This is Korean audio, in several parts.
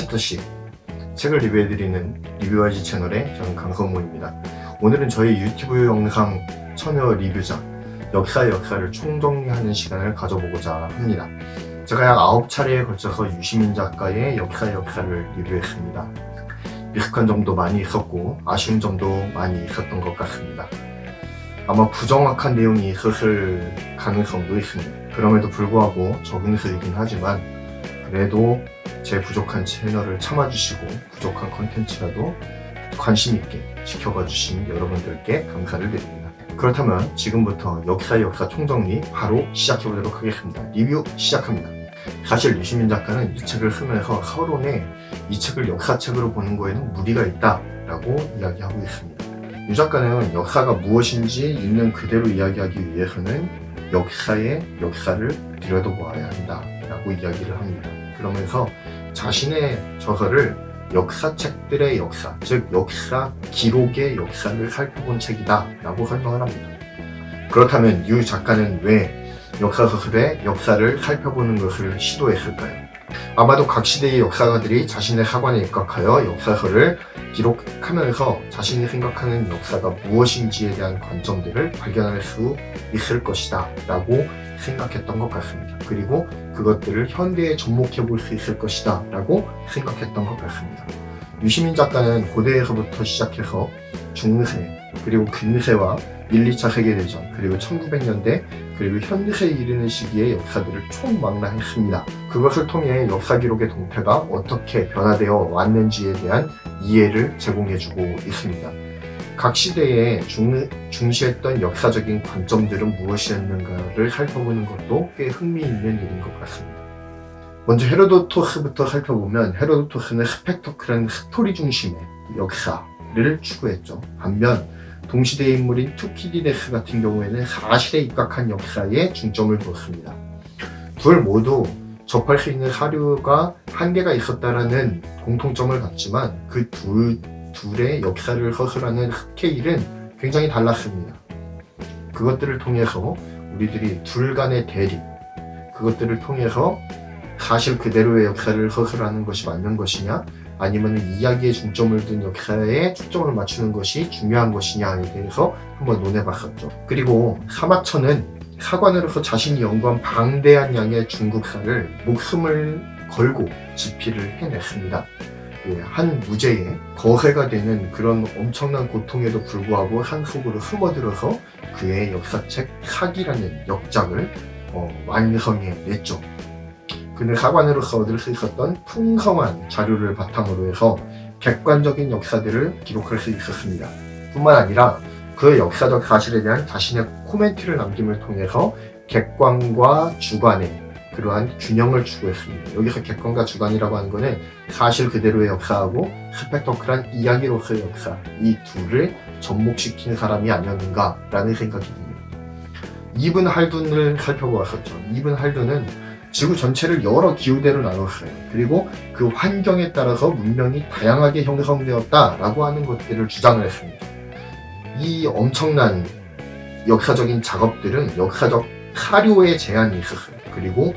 챕터씩 책을 리뷰해드리는 리뷰아지 채널의 저는 강성모입니다. 오늘은 저희 유튜브 영상 처녀 리뷰작 역사의 역사를 총정리하는 시간을 가져보고자 합니다. 제가 약 9차례에 걸쳐서 유시민 작가의 역사의 역사를 리뷰했습니다. 미숙한 점도 많이 있었고 아쉬운 점도 많이 있었던 것 같습니다. 아마 부정확한 내용이 있었을 가능성도 있습니다. 그럼에도 불구하고 적은 수이긴 하지만 그래도 제 부족한 채널을 참아주시고 부족한 컨텐츠라도 관심 있게 지켜봐 주신 여러분들께 감사를 드립니다. 그렇다면 지금부터 역사 역사 총정리 바로 시작해 보도록 하겠습니다. 리뷰 시작합니다. 사실 유시민 작가는 이 책을 쓰면서 서론에 이 책을 역사책으로 보는 거에는 무리가 있다 라고 이야기하고 있습니다. 유 작가는 역사가 무엇인지 있는 그대로 이야기하기 위해서는 역사의 역사를 들여다보아야 한다 라고 이야기를 합니다. 그러면서 자신의 저서를 역사책들의 역사, 즉 역사 기록의 역사를 살펴본 책이다라고 설명을 합니다. 그렇다면 유 작가는 왜 역사서술의 역사를 살펴보는 것을 시도했을까요? 아마도 각 시대의 역사가들이 자신의 사관에 입각하여 역사서를 기록하면서 자신이 생각하는 역사가 무엇인지에 대한 관점들을 발견할 수 있을 것이다 라고 생각했던 것 같습니다. 그리고 그것들을 현대에 접목해 볼 수 있을 것이다 라고 생각했던 것 같습니다. 유시민 작가는 고대에서부터 시작해서 중세, 그리고 근세와 1, 2차 세계대전, 그리고 1900년대, 그리고 현대에 이르는 시기의 역사들을 총망라했습니다. 그것을 통해 역사 기록의 동태가 어떻게 변화되어 왔는지에 대한 이해를 제공해주고 있습니다. 각 시대에 중, 중시했던 역사적인 관점들은 무엇이었는가를 살펴보는 것도 꽤 흥미있는 일인 것 같습니다. 먼저 헤로도토스부터 살펴보면 헤로도토스는 스펙터클한 스토리 중심의 역사를 추구했죠. 반면 동시대 인물인 투키디데스 같은 경우에는 사실에 입각한 역사에 중점을 두었습니다. 둘 모두 접할 수 있는 사료가 한계가 있었다라는 공통점을 갖지만 그 둘, 둘의 역사를 서술하는 스케일은 굉장히 달랐습니다. 그것들을 통해서 우리들이 둘 간의 대립, 그것들을 통해서 사실 그대로의 역사를 서술하는 것이 맞는 것이냐, 아니면 이야기에 중점을 둔 역사에 초점을 맞추는 것이 중요한 것이냐에 대해서 한번 논해봤었죠. 그리고 사마천은 사관으로서 자신이 연구한 방대한 양의 중국사를 목숨을 걸고 집필을 해냈습니다. 예, 한 무죄에 거해가 되는 그런 엄청난 고통에도 불구하고 산속으로 숨어들어서 그의 역사책 사기라는 역작을 어, 완성해 냈죠. 그는 사관으로서 얻을 수 있었던 풍성한 자료를 바탕으로 해서 객관적인 역사들을 기록할 수 있었습니다. 뿐만 아니라 그 역사적 사실에 대한 자신의 코멘트를 남김을 통해서 객관과 주관의 그러한 균형을 추구했습니다. 여기서 객관과 주관이라고 하는 것은 사실 그대로의 역사하고 스펙터클한 이야기로서의 역사 이 둘을 접목시킨 사람이 아니었는가라는 생각이 듭니다. 이븐 할둔을 살펴보았었죠. 이븐 할둔은 지구 전체를 여러 기후대로 나눴어요. 그리고 그 환경에 따라서 문명이 다양하게 형성되었다라고 하는 것들을 주장을 했습니다. 이 엄청난 역사적인 작업들은 역사적 사료의 제한이 있었어요. 그리고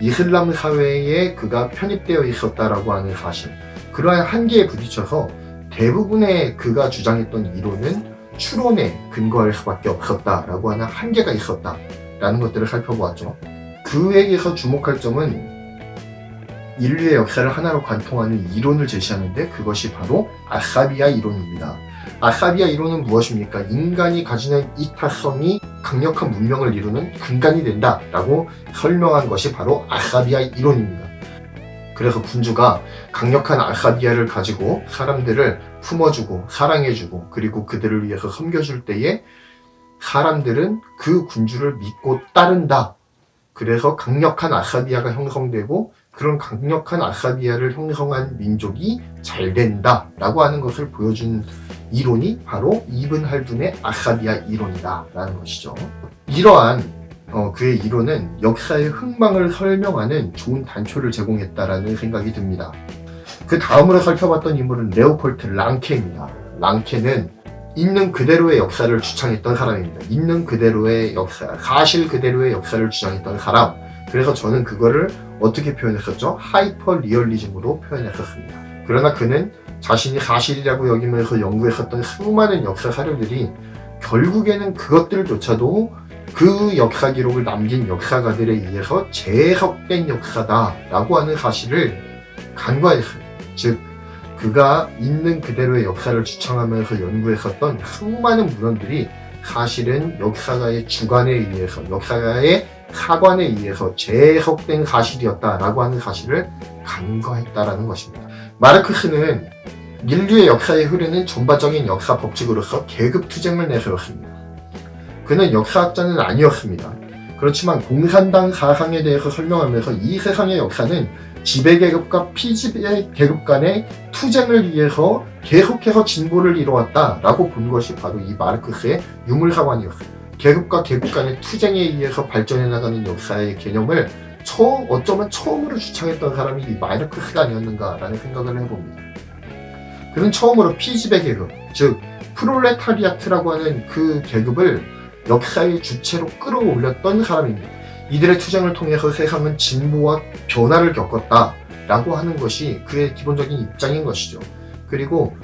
이슬람 사회에 그가 편입되어 있었다라고 하는 사실. 그러한 한계에 부딪혀서 대부분의 그가 주장했던 이론은 추론에 근거할 수밖에 없었다라고 하는 한계가 있었다라는 것들을 살펴보았죠. 그에게서 주목할 점은 인류의 역사를 하나로 관통하는 이론을 제시하는데 그것이 바로 아사비아 이론입니다. 아사비아 이론은 무엇입니까? 인간이 가지는 이타성이 강력한 문명을 이루는 근간이 된다라고 설명한 것이 바로 아사비아 이론입니다. 그래서 군주가 강력한 아사비아를 가지고 사람들을 품어주고 사랑해주고 그리고 그들을 위해서 섬겨줄 때에 사람들은 그 군주를 믿고 따른다. 그래서 강력한 아사비아가 형성되고 그런 강력한 아사비아를 형성한 민족이 잘 된다라고 하는 것을 보여준 이론이 바로 이븐 할둔의 아사비아 이론이다라는 것이죠. 이러한 어, 그의 이론은 역사의 흥망을 설명하는 좋은 단초를 제공했다라는 생각이 듭니다. 그 다음으로 살펴봤던 인물은 레오폴트 랑케입니다. 랑케는 있는 그대로의 역사를 주창했던 사람입니다. 있는 그대로의 역사, 사실 그대로의 역사를 주장했던 사람. 그래서 저는 그거를 어떻게 표현했었죠? 하이퍼 리얼리즘으로 표현했었습니다. 그러나 그는 자신이 사실이라고 여기면서 연구했었던 수많은 역사 사료들이 결국에는 그것들조차도 그 역사 기록을 남긴 역사가들에 의해서 재해석된 역사다라고 하는 사실을 간과했어요. 즉, 그가 있는 그대로의 역사를 주창하면서 연구했었던 수많은 문헌들이 사실은 역사가의 주관에 의해서, 역사가의 사관에 의해서 재해석된 사실이었다라고 하는 사실을 간과했다라는 것입니다. 마르크스는 인류의 역사에 흐르는 전반적인 역사 법칙으로서 계급 투쟁을 내세웠습니다. 그는 역사학자는 아니었습니다. 그렇지만 공산당 사상에 대해서 설명하면서 이 세상의 역사는 지배계급과 피지배계급 간의 투쟁을 위해서 계속해서 진보를 이루었다라고 본 것이 바로 이 마르크스의 유물사관이었습니다. 계급과 계급 간의 투쟁에 의해서 발전해 나가는 역사의 개념을 처음, 어쩌면 처음으로 주창했던 사람이 이 마르크스가 아니었는가라는 생각을 해봅니다. 그는 처음으로 피지배 계급, 즉 프롤레타리아트라고 하는 그 계급을 역사의 주체로 끌어올렸던 사람입니다. 이들의 투쟁을 통해서 세상은 진보와 변화를 겪었다라고 하는 것이 그의 기본적인 입장인 것이죠. 그리고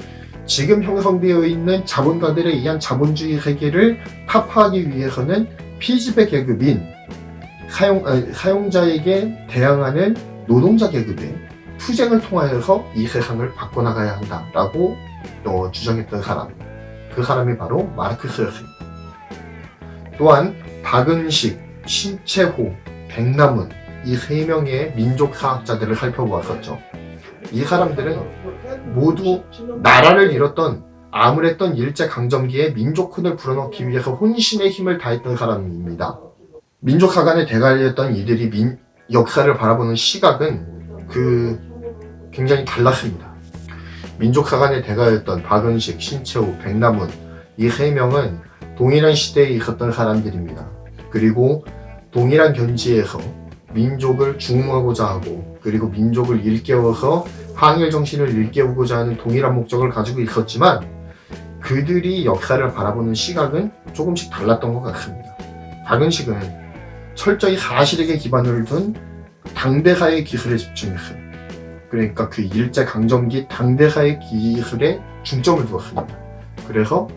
지금 형성되어 있는 자본가들에 의한 자본주의 세계를 타파하기 위해서는 피지배 계급인 사용, 아, 사용자에게 대항하는 노동자 계급의 투쟁을 통하여서 이 세상을 바꿔나가야 한다라고 어, 주장했던 사람. 그 사람이 바로 마르크스였습니다. 또한 박은식, 신채호, 백남은 이 세 명의 민족 사학자들을 살펴보았었죠. 이 사람들은 모두 나라를 잃었던 암울했던 일제 강점기에 민족훈을 불어넣기 위해서 혼신의 힘을 다했던 사람입니다. 민족 사관의 대가리였던 이들이 민, 역사를 바라보는 시각은 그 굉장히 달랐습니다. 민족 사관의 대가였던 박은식, 신채호, 백남훈 이 세 명은 동일한 시대에 있었던 사람들입니다. 그리고 동일한 견지에서 민족을 중흥하고자 하고 그리고 민족을 일깨워서 항일 정신을 일깨우고자 하는 동일한 목적을 가지고 있었지만 그들이 역사를 바라보는 시각은 조금씩 달랐던 것 같습니다. 박은식은 철저히 사실에게 기반을 둔 당대사의 기술에 집중했어요. 그러니까 그 일제 강점기 당대사의 기술에 중점을 두었습니다. 그래서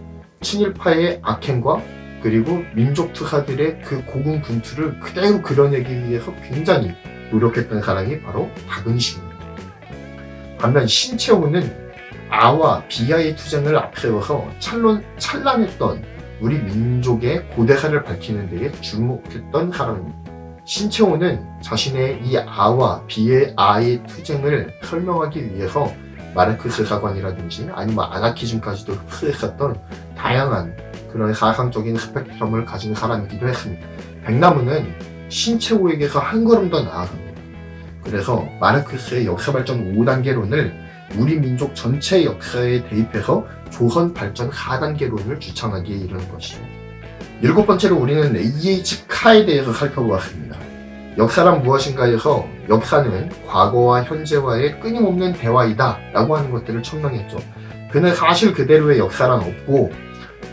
친일파의 악행과 그리고 민족 투사들의 그 고군 분투를 그대로 그려내기 위해서 굉장히 노력했던 사람이 바로 박은식입니다. 반면 신채호는 아와 비아의 투쟁을 앞세워서 찬론, 찬란했던 우리 민족의 고대사를 밝히는 데에 주목했던 사람입니다. 신채호는 자신의 이 아와 비의 아의 투쟁을 설명하기 위해서 마르크스 사관이라든지 아니면 아나키즘까지도 흡수했었던 다양한 그런 사상적인 스펙트럼을 가진 사람이기도 했습니다. 백나무는 신채호에게서 한 걸음 더 나아갑니다. 그래서 마르크스의 역사 발전 5단계론을 우리 민족 전체 역사에 대입해서 조선 발전 4단계론을 주창하기에 이르는 것이죠. 일곱 번째로 우리는 A.H. 카에 대해서 살펴보았습니다. 역사란 무엇인가에서 역사는 과거와 현재와의 끊임없는 대화이다 라고 하는 것들을 천명했죠. 그는 사실 그대로의 역사란 없고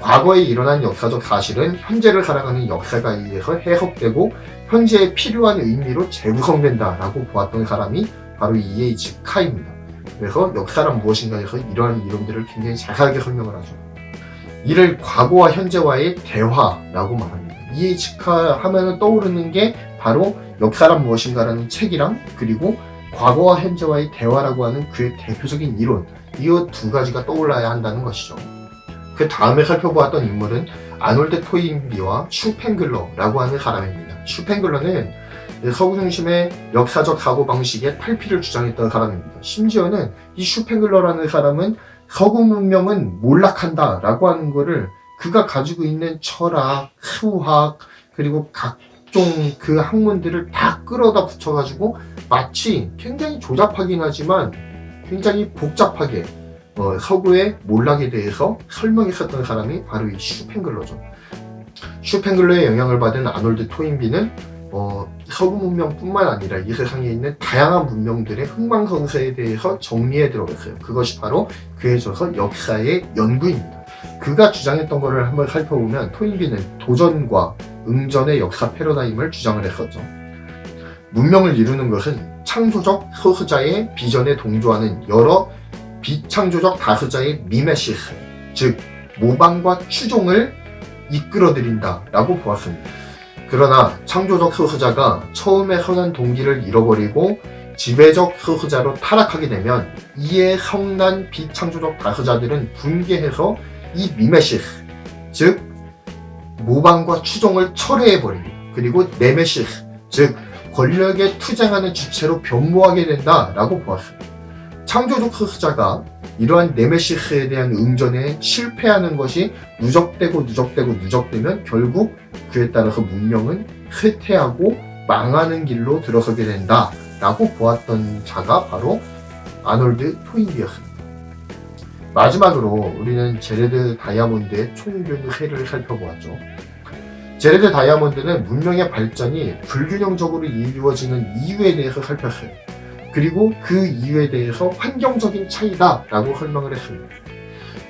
과거에 일어난 역사적 사실은 현재를 살아가는 역사가 의해서 해석되고 현재에 필요한 의미로 재구성된다 라고 보았던 사람이 바로 E.H. 카입니다. 그래서 역사란 무엇인가에서 이러한 이론들을 굉장히 자세하게 설명을 하죠. 이를 과거와 현재와의 대화라고 말합니다. E.H. 카 하면 떠오르는 게 바로 역사란 무엇인가라는 책이랑 그리고 과거와 현재와의 대화라고 하는 그의 대표적인 이론 이 두 가지가 떠올라야 한다는 것이죠. 그 다음에 살펴보았던 인물은 아놀드 토인비와 슈펜글러라고 하는 사람입니다. 슈펜글러는 서구 중심의 역사적 사고 방식의 탈피를 주장했던 사람입니다. 심지어는 이 슈펜글러라는 사람은 서구 문명은 몰락한다라고 하는 것을 그가 가지고 있는 철학, 수학 그리고 각종 그 학문들을 다 끌어다 붙여가지고 마치 굉장히 조잡하긴 하지만 굉장히 복잡하게 어, 서구의 몰락에 대해서 설명했었던 사람이 바로 이 슈펜글러죠. 슈펜글러의 영향을 받은 아놀드 토인비는 어, 서구 문명뿐만 아니라 이 세상에 있는 다양한 문명들의 흥망성쇠에 대해서 정리해 들어갔어요. 그것이 바로 그에 져서 역사의 연구입니다. 그가 주장했던 것을 한번 살펴보면 토인비는 도전과 응전의 역사 패러다임을 주장을 했었죠. 문명을 이루는 것은 창조적 소수자의 비전에 동조하는 여러 비창조적 다수자의 미메시스, 즉 모방과 추종을 이끌어들인다라고 보았습니다. 그러나 창조적 소수자가 처음에 선한 동기를 잃어버리고 지배적 소수자로 타락하게 되면 이에 성난 비창조적 다수자들은 분개해서 이 미메시스, 즉 모방과 추종을 철회해버립니다. 그리고 네메시스, 즉 권력에 투쟁하는 주체로 변모하게 된다라고 보았습니다. 창조적 소수자가 이러한 네메시스에 대한 응전에 실패하는 것이 누적되고 누적되고 누적되면 결국 그에 따라서 문명은 쇠퇴하고 망하는 길로 들어서게 된다 라고 보았던 자가 바로 아놀드 토인비였습니다. 마지막으로 우리는 제레드 다이아몬드의 총균세를 살펴보았죠. 제레드 다이아몬드는 문명의 발전이 불균형적으로 이루어지는 이유에 대해서 살폈어요. 그리고 그 이유에 대해서 환경적인 차이다라고 설명을 했습니다.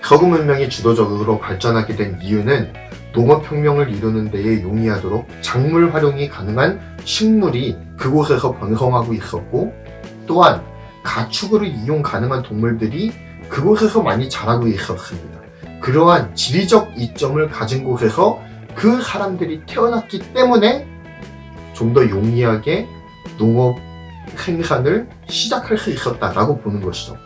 서구 문명이 주도적으로 발전하게 된 이유는 농업혁명을 이루는 데에 용이하도록 작물 활용이 가능한 식물이 그곳에서 번성하고 있었고 또한 가축으로 이용 가능한 동물들이 그곳에서 많이 자라고 있었습니다. 그러한 지리적 이점을 가진 곳에서 그 사람들이 태어났기 때문에 좀 더 용이하게 농업 생산을 시작할 수 있었다라고 보는 것이죠.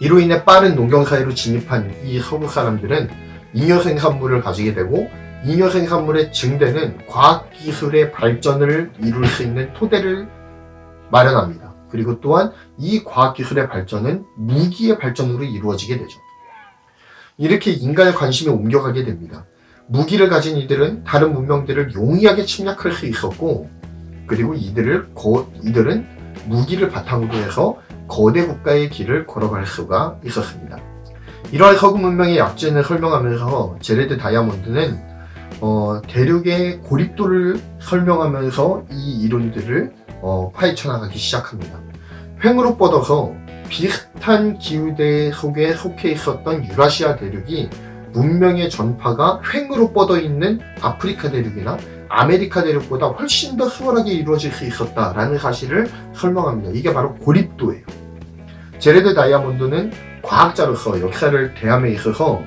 이로 인해 빠른 농경 사회로 진입한 이 서구 사람들은 잉여 생산물을 가지게 되고 잉여 생산물의 증대는 과학 기술의 발전을 이룰 수 있는 토대를 마련합니다. 그리고 또한 이 과학 기술의 발전은 무기의 발전으로 이루어지게 되죠. 이렇게 인간의 관심이 옮겨가게 됩니다. 무기를 가진 이들은 다른 문명들을 용이하게 침략할 수 있었고, 그리고 이들을 거, 이들은 무기를 바탕으로 해서 거대 국가의 길을 걸어갈 수가 있었습니다. 이러한 서구 문명의 약진을 설명하면서 제레드 다이아몬드는 어, 대륙의 고립도를 설명하면서 이 이론들을 어, 파헤쳐 나가기 시작합니다. 횡으로 뻗어서 비슷한 기후대 속에 속해 있었던 유라시아 대륙이 문명의 전파가 횡으로 뻗어 있는 아프리카 대륙이나 아메리카 대륙보다 훨씬 더 수월하게 이루어질 수 있었다라는 사실을 설명합니다. 이게 바로 고립도예요. 제레드 다이아몬드는 과학자로서 역사를 대함에 있어서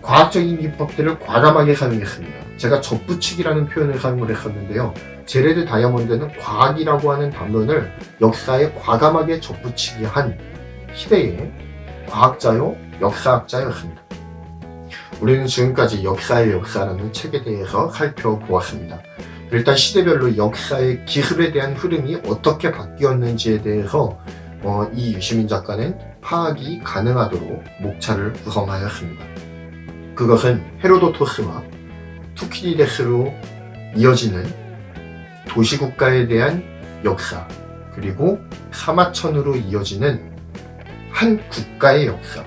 과학적인 기법들을 과감하게 사용했습니다. 제가 접붙이기라는 표현을 사용을 했었는데요. 제레드 다이아몬드는 과학이라고 하는 단면을 역사에 과감하게 접붙이게 한 시대의 과학자요, 역사학자였습니다. 우리는 지금까지 역사의 역사라는 책에 대해서 살펴보았습니다. 일단 시대별로 역사의 기술에 대한 흐름이 어떻게 바뀌었는지에 대해서 어, 이 유시민 작가는 파악이 가능하도록 목차를 구성하였습니다. 그것은 헤로도토스와 투키디데스로 이어지는 도시국가에 대한 역사, 그리고 사마천으로 이어지는 한 국가의 역사,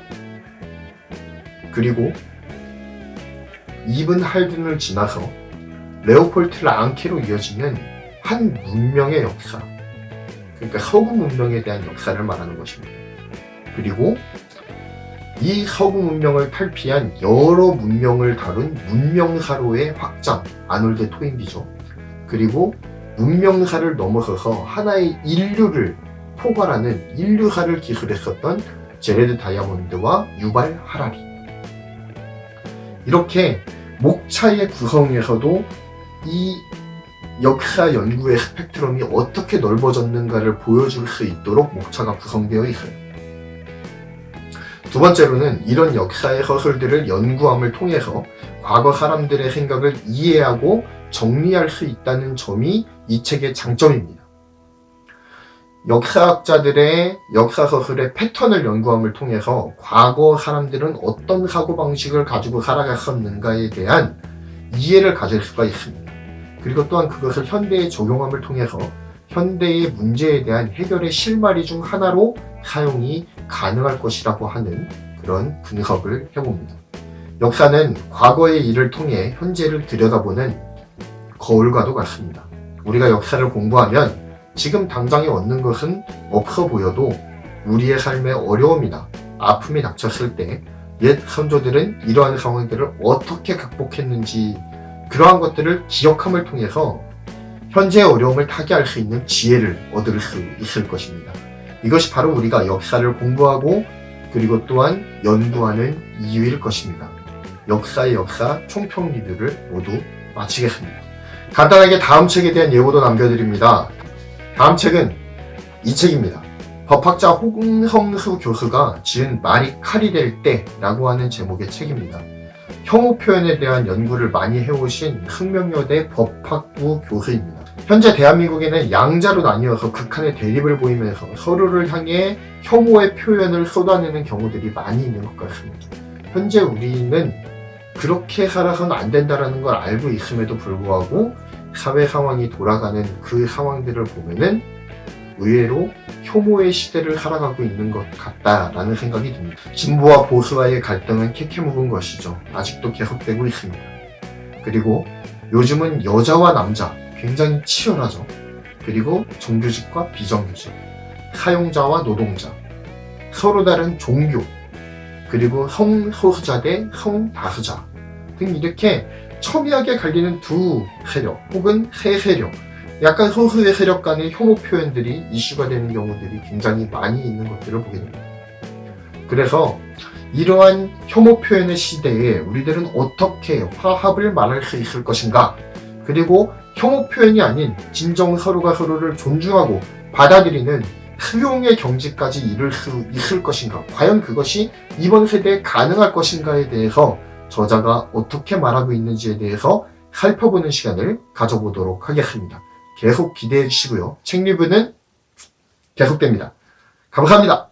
그리고 이븐 할든을 지나서 레오폴트 랑키로 이어지는 한 문명의 역사. 그러니까 서구 문명에 대한 역사를 말하는 것입니다. 그리고 이 서구 문명을 탈피한 여러 문명을 다룬 문명사로의 확장, 아놀드 토인비죠. 그리고 문명사를 넘어서서 하나의 인류를 포괄하는 인류사를 기술했었던 제레드 다이아몬드와 유발 하라리. 이렇게 목차의 구성에서도 이 역사 연구의 스펙트럼이 어떻게 넓어졌는가를 보여줄 수 있도록 목차가 구성되어 있어요. 두 번째로는 이런 역사의 서술들을 연구함을 통해서 과거 사람들의 생각을 이해하고 정리할 수 있다는 점이 이 책의 장점입니다. 역사학자들의 역사서술의 패턴을 연구함을 통해서 과거 사람들은 어떤 사고방식을 가지고 살아갔었는가에 대한 이해를 가질 수가 있습니다. 그리고 또한 그것을 현대에 적용함을 통해서 현대의 문제에 대한 해결의 실마리 중 하나로 사용이 가능할 것이라고 하는 그런 분석을 해봅니다. 역사는 과거의 일을 통해 현재를 들여다보는 거울과도 같습니다. 우리가 역사를 공부하면 지금 당장에 얻는 것은 없어 보여도 우리의 삶에 어려움이나 아픔이 닥쳤을 때 옛 선조들은 이러한 상황들을 어떻게 극복했는지 그러한 것들을 기억함을 통해서 현재의 어려움을 타개할 수 있는 지혜를 얻을 수 있을 것입니다. 이것이 바로 우리가 역사를 공부하고 그리고 또한 연구하는 이유일 것입니다. 역사의 역사 총평 리뷰를 모두 마치겠습니다. 간단하게 다음 책에 대한 예고도 남겨드립니다. 다음 책은 이 책입니다. 법학자 홍성수 교수가 지은 말이 칼이 될 때라고 하는 제목의 책입니다. 혐오 표현에 대한 연구를 많이 해오신 흥명여대 법학부 교수입니다. 현재 대한민국에는 양자로 나뉘어서 극한의 대립을 보이면서 서로를 향해 혐오의 표현을 쏟아내는 경우들이 많이 있는 것 같습니다. 현재 우리는 그렇게 살아서는 안 된다라는 걸 알고 있음에도 불구하고 사회 상황이 돌아가는 그 상황들을 보면은 의외로 혐오의 시대를 살아가고 있는 것 같다라는 생각이 듭니다. 진보와 보수와의 갈등은 캐캐 묵은 것이죠. 아직도 계속되고 있습니다. 그리고 요즘은 여자와 남자 굉장히 치열하죠. 그리고 정규직과 비정규직, 사용자와 노동자, 서로 다른 종교, 그리고 성소수자 대 성다수자 등 이렇게 첨예하게 갈리는 두 세력 혹은 세 세력. 약간 소수의 세력 간의 혐오 표현들이 이슈가 되는 경우들이 굉장히 많이 있는 것들을 보게 됩니다. 그래서 이러한 혐오 표현의 시대에 우리들은 어떻게 화합을 말할 수 있을 것인가? 그리고 혐오 표현이 아닌 진정 서로가 서로를 존중하고 받아들이는 수용의 경지까지 이룰 수 있을 것인가? 과연 그것이 이번 세대에 가능할 것인가에 대해서 저자가 어떻게 말하고 있는지에 대해서 살펴보는 시간을 가져보도록 하겠습니다. 계속 기대해 주시고요. 책 리뷰는 계속됩니다. 감사합니다.